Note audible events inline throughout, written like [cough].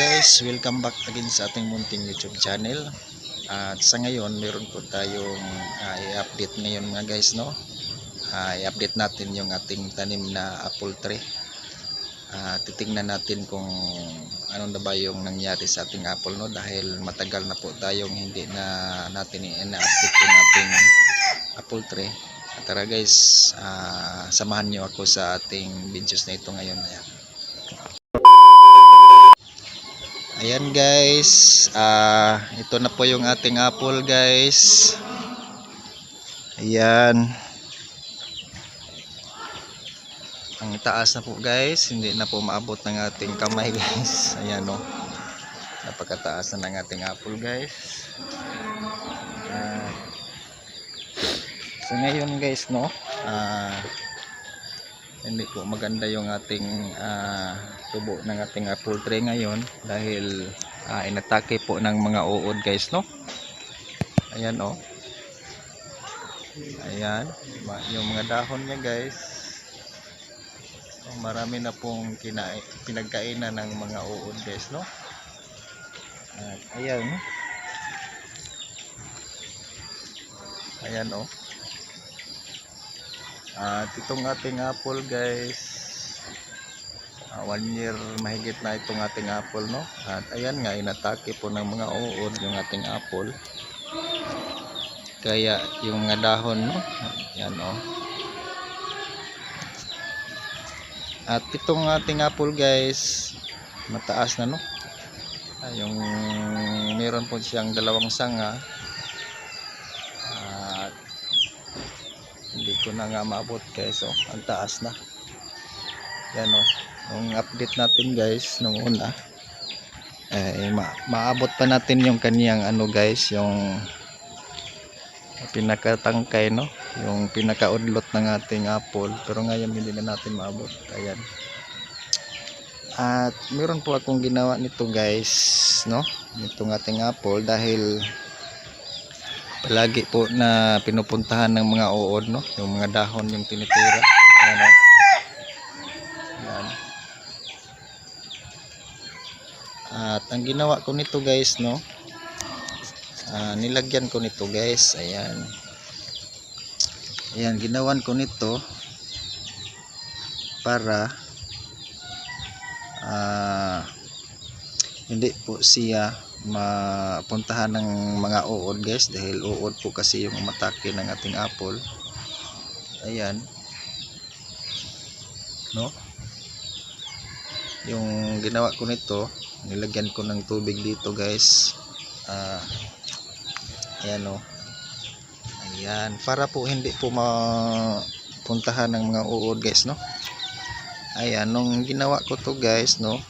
guys, welcome back again sa ating munting YouTube channel. At sa ngayon, meron po tayong ah, i-update ngayon mga guys, no? Ah, i-update natin yung ating tanim na apple tree. Ah, titingnan natin kung ano na ba yung nangyari sa ating apple, no? Dahil matagal na po tayong hindi na natin i-update yung ating apple tree. At tara guys, ah, samahan nyo ako sa ating videos na ito ngayon. Ayan. Ayan guys, ah ito na po yung ating apple guys. Ayan. Ang taas na po guys, hindi na po maabot ng ating kamay [laughs] guys. Ayan o. Napakataas na ng ating apple guys. Ah, so ngayon guys no, ah hindi po maganda yung ating ah, tubo ng ating apple tree ngayon dahil ah, inatake po ng mga uod guys no? Ayan oh. Ayan yung mga dahon niya guys. So, marami na pong kina- pinagkainan ng mga uod guys no? At ayan. Ayan oh. At itong ating apple guys one year mahigit na itong ating apple no? At ayan nga inatake po ng mga uod yung ating apple. Kaya yung mga dahon no? Yan oh. At itong ating apple guys mataas na no? Ah, yung meron po siyang dalawang sanga. At hindi ko na nga maabot guys oh. Ang taas na yan oh. Yung update natin guys nung una eh ma maabot pa natin yung kaniyang ano guys yung pinakatangkay no? Yung pinakaudlot ng ating apple. Pero ngayon hindi na natin maabot. Ayan. At meron po akong ginawa nito guys no? Nitong ating apple dahil palagi po na pinupuntahan ng mga uod no? Yung mga dahon yung tinitira. Ayan o Ayan. at ang ginawa ko nito guys no? Ah, nilagyan ko nito guys. Ayan. Ayan ginawan ko nito para ah, hindi po siya mapuntahan ng mga uod guys dahil uod po kasi yung umatake ng ating apple. Ayan. No? Yung ginawa ko nito nilagyan ko ng tubig dito guys. Ah ayan o ayan. Para po hindi po mapuntahan ng mga uod guys no? Ayan nung ginawa ko to guys no?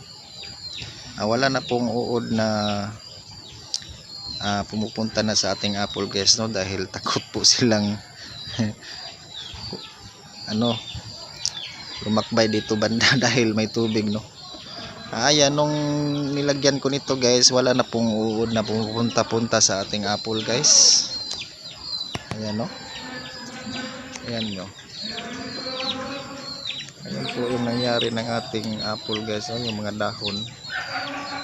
Ah, wala na pong uod na ah, pumupunta na sa ating apple guys no? Dahil takot po [laughs] silang ano lumakbay dito banda [laughs] dahil may tubig no ayan nung nilagyan ko nito guys wala na pong uod na pumupunta punta sa ating apple guys. Ayan no? Ayan no? Ayan po yung nangyari ng ating apple guys oh, yung mga dahon.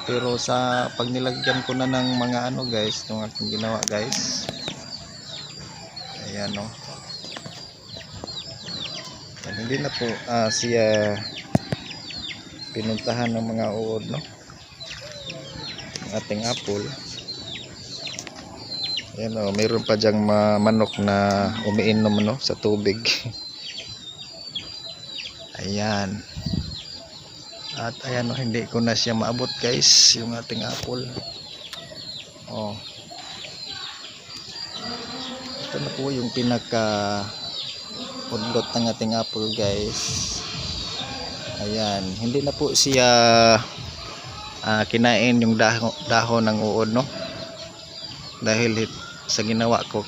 Pero sa pag nilagyan ko na ng mga ano guys itong aking ginawa guys. Ayan no? Ayan, hindi na po ah, siya pinuntahan ng mga uod no? Ang ating apple. Ayan o mayroon pa dyang ma- manok na umiinom no sa tubig. [laughs] Ayan. At ayan o hindi ko na siya maabot guys yung ating apple. Oh. Ito na po yung pinaka udlot ng ating apple guys ayan. Hindi na po siya ah, kinain yung dahon, dahon ng uod no? Dahil hit- sa ginawa ko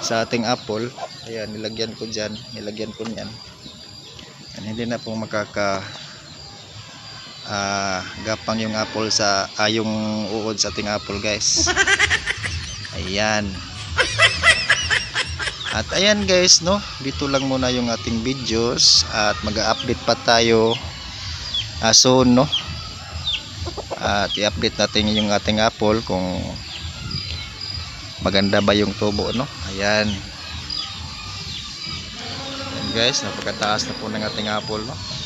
sa ating apple ayan nilagyan ko dyan nilagyan ko nyan Ayan, hindi na po makaka ah, gapang yung apple sa ah, yung uod sa ating apple guys. [laughs] Ayan at ayan guys no? Dito lang muna yung ating videos at mag-update pa tayo ah, soon no? At i-update natin yung ating apple kung maganda ba yung tubo no? Ayan. Ayan guys napakataas na po ng ating apple no